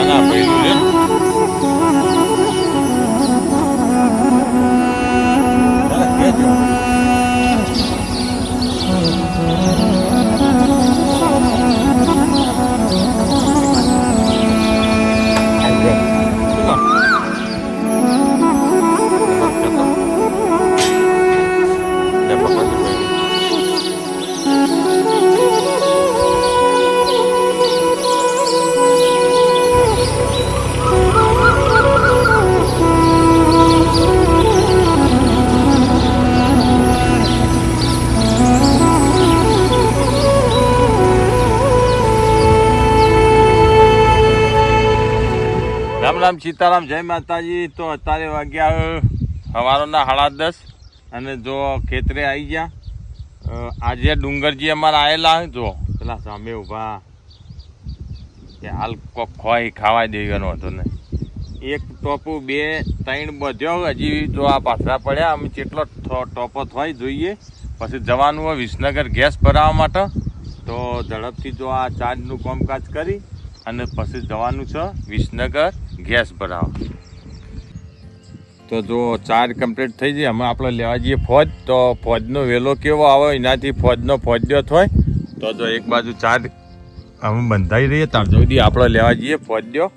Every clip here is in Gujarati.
Ana Bey'in રામ સીતારામ, જય માતાજી. તો અત્યારે વાગ્યા સવારોના સાડા દસ અને જો ખેતરે આવી ગયા. આજે ડુંગરજી અમારા આવેલા જો. પેલા સામે ઊભા. કે હાલ કોક ખોઈ ખાવા દેવાનો હતો ને એક ટોપું, બે, ત્રણ બધ્યો હજી જો આ પાથરા પડ્યા, અમે કેટલો ટોપો થવાય જોઈએ. પછી જવાનું હોય વિસનગર ગેસ ભરાવવા માટે. તો ઝડપથી જો આ ચાર્જનું કામકાજ કરી. અને પછી જવાનું છે વિસનગર ગેસ ભરાવા. તો જો ચાર કમ્પ્લીટ થઈ જાય, અમે આપણે લેવા જઈએ ફોજ. તો ફોજનો વેલો કેવો આવે, એનાથી ફોજનો ફોજ્યો થાય તો જો એક બાજુ ચાર અમે બંધાઈ રહીએ ત્યાં સુધી આપણે લેવા જઈએ ફોજ્યો.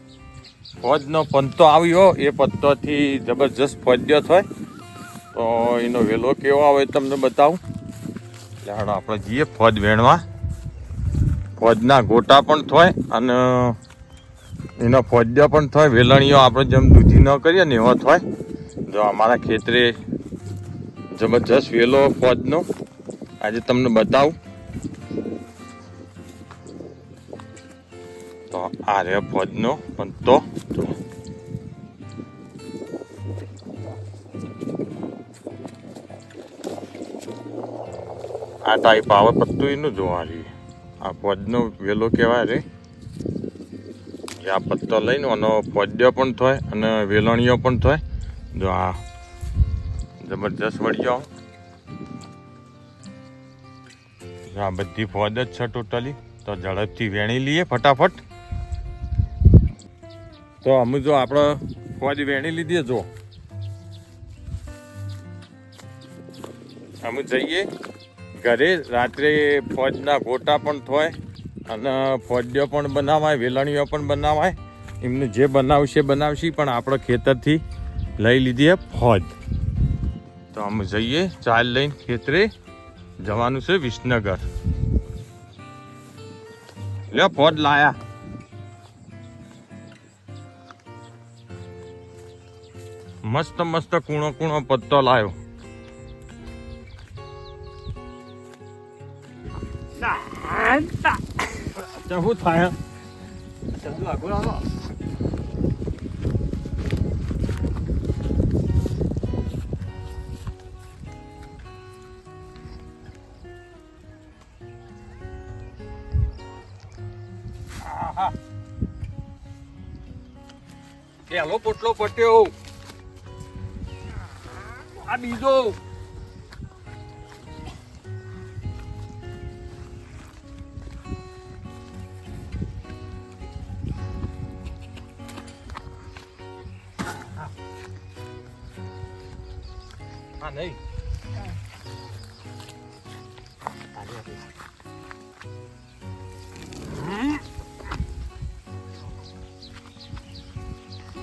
ફોજનો પંતો આવ્યો, એ પત્તોથી જબરજસ્ત ફોજ્યો થાય તો એનો વેલો કેવો આવે તમને બતાવું. એટલે આપણે જઈએ ફોજ વેણવા. ફોજના ગોટા પણ થાય અને એનો ફોજ્યો પણ થાય. વેલણીઓ આપણે જેમ દૂધી ન કરીએ ને એવો થાય. જો અમારા ખેતરે જબરજસ્ત વેલો ફોજનો. આજે તમને બતાવું. તો આ રહ્યો ફોજનો, પણ તો આ ટાઈપ આવે પત્તું એનું જોવા રહીએ આ ફોજનો વેલો કહેવાય રે. જે આ પત્તો લઈને આનો ફોજ્યો પણ થાય અને વેલણીઓ પણ થાય. જો આ જબરજસ્ત વળ્યો. આ બધી ફોજ જ છે ટોટલી તો ઝડપથી વેણી લઈએ ફટાફટ. તો અમે જો આપણે ફોજ વેણી લીધી જો. અમે જઈએ. ઘરે રાત્રે ફોજના ગોટા પણ થોય અને ફોજ્યો પણ બનાવાય, વેલણીઓ પણ બનાવાય. એમને જે બનાવશે બનાવશે, પણ આપણે ખેતરથી લઈ લીધી ફોજ. તો અમે જઈએ, ચાલ લઈને ખેતરે જવાનું છે વિસનગર. લે ફોજ લાયા. મસ્ત મસ્ત કૂણો કૂણો પત્તો લાયો તો શું થાય આહા. પેલો પોટલો પટ્યો આ બીજો ăn đi. Ăn đi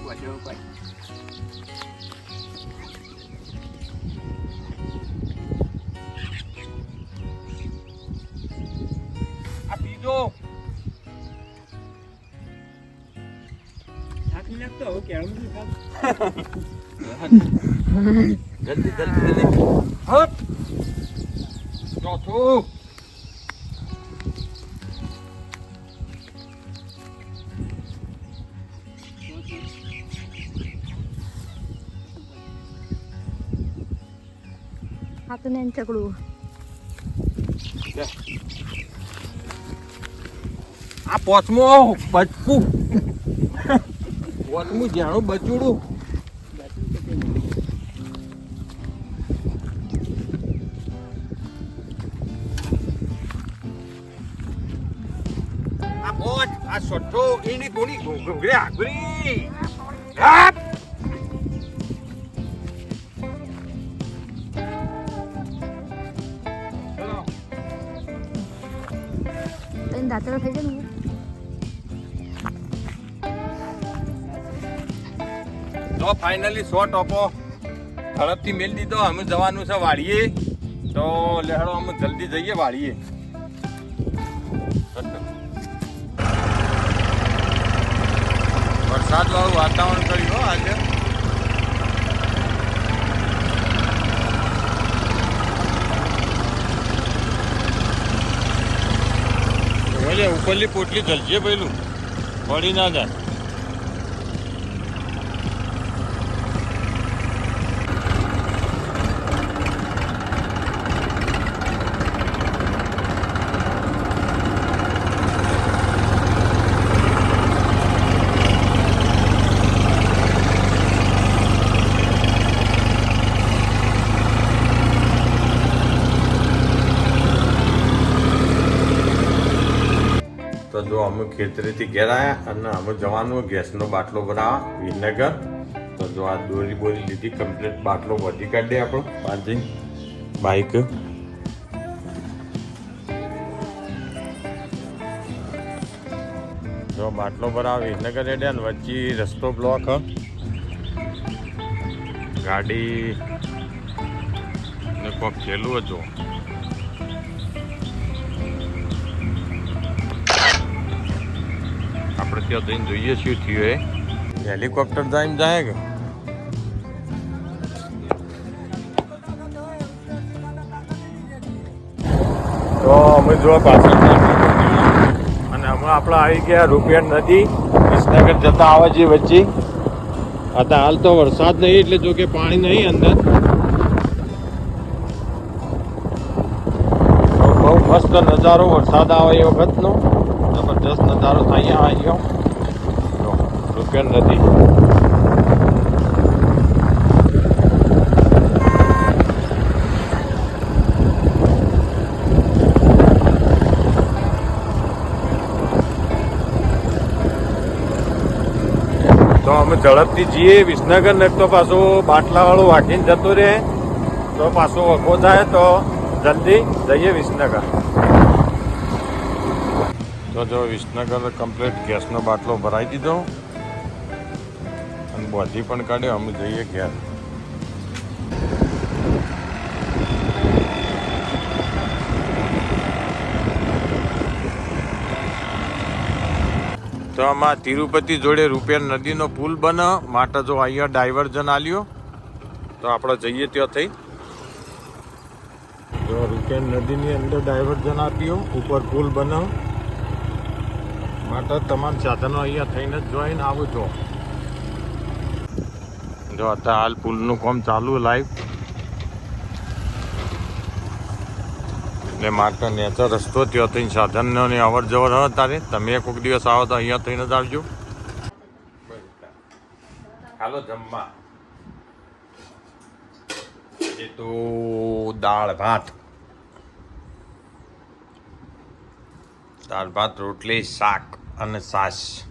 quay chưa quay Apido. Hãy subscribe cho kênh Ghiền Mì Gõ Để không bỏ lỡ những video hấp dẫn જલ્દી જલ્દી જલ્દી હપ ચોથું હા તો ને ચકડું આ પોચમો બચકું પોચમું જાણું બચુડું આ એને કોની ઘોંઘરે આગરી? હાપ! દાંતરો થઈ જાય ને તો ફાઇનલી સો ટોપો ઝડપથી મેળ દીધો. અમે જવાનું છે વાડીએ. તો લેહડો અમે જલ્દી જઈએ વાડીએ. વરસાદ વાળું વાતાવરણ કર્યું આજે. ઓલે ઉપરલી પોટલી જલજે પેલું પડી ના જાય. તો જો અમે ખેતરેથી ઘેર આવ્યા અને અમે જવાનું ગેસનો બાટલો ભરાવા વિસનગર તો જો આ દોરી બોરી લીધી કમ્પ્લીટ બાટલો વધી કાઢીએ આપણો. પાંચી બાઈક. જો બાટલો ભરાવા વિસનગર એડ્યા ને વચ્ચે રસ્તો બ્લોક ગાડી ને કોક ખેલું હતું. આપણે ત્યાં જઈને જોઈએ શું થયું એ. હેલિકોપ્ટર જાય જાય કે? તો અમે જો પાછળ અને હમણાં આપણે આવી ગયા રૂપિયા નદી. વિસનગર જતા આવે છે વચ્ચે. અત્યારે હાલ તો વરસાદ નહીં એટલે જો કે પાણી નહીં અંદર. બહુ મસ્ત નજારો વરસાદ આવે એ વખતનો. જબરદસ્ત નજારો અહીંયા આવી ગયો જો, રૂપિયા નદી તો અમે ઝડપથી જઈએ વિસનગર ને તો પાછો બાટલા વાળું વાંકીને જતો રહે. તો પાછો વખો થાય તો જલ્દી જઈએ વિસનગર. તો જો, વિસનગર કમ્પ્લીટ ગેસનો બાટલો ભરાઈ દીધો. અને બધી પણ કાઢ્યો, અમે જઈએ ઘેર. તો આમાં તિરુપતિ જોડે રૂપિયા નદીનો પુલ બને, માટે જો અહીંયા ડાયવર્ઝન આલ્યો, તો આપણે જઈએ ત્યાં થઈ. જો રૂપિયા નદીની અંદર ડાયવર્ઝન આપ્યો, ઉપર પુલ બને. માટે તમામ સાધનો અહીંયા થઈને જ જોઈને આવું છો. જો અત્યારે હાલ પુલનું કામ ચાલુ લાઈવ એટલે માટે નેચર રસ્તો ત્યાં થઈને સાધનોની અવર જવર હોય તારે. તમે કોઈક દિવસ આવો તો અહીંયા થઈને જ આવજો. હાલો જમવા. એ તો દાળ ભાત. દાળ ભાત, રોટલી, શાક. અને છાશ